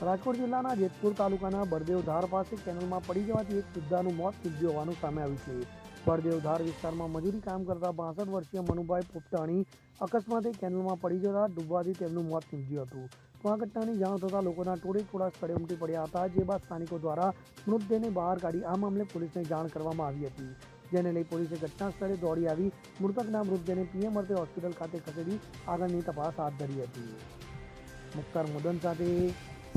રાજકોટ જિલ્લાના જેતપુર તાલુકાના બરદેવધાર પાસે કેનલમાં પડી જવાથી એક વૃદ્ધાનું મોત નીપજ્યું હોવાનું સામે આવ્યું છે. બળદેવધાર વિસ્તારમાં મજૂરી કામ કરતા બાસઠ વર્ષીય મનુભાઈ પોપટાણી અકસ્માતે કેનલમાં પડી જતા ડૂબવાથી તેમનું મોત નીપજ્યું હતું. તો આ ઘટનાની જાણ થતાં લોકોના ટોળે ટોળા સ્થળે ઉમટી પડ્યા હતા, જે બાદ સ્થાનિકો દ્વારા મૃતદેહને બહાર કાઢી આ મામલે પોલીસને જાણ કરવામાં આવી હતી. જેને લઈ પોલીસે ઘટના સ્થળે દોડી આવી, મૃતકના મૃતદેહને પીએમ અર્થે હોસ્પિટલ ખાતે ખસેડી આગળની તપાસ હાથ ધરી હતી. મુખ્તાર મુદન સાથે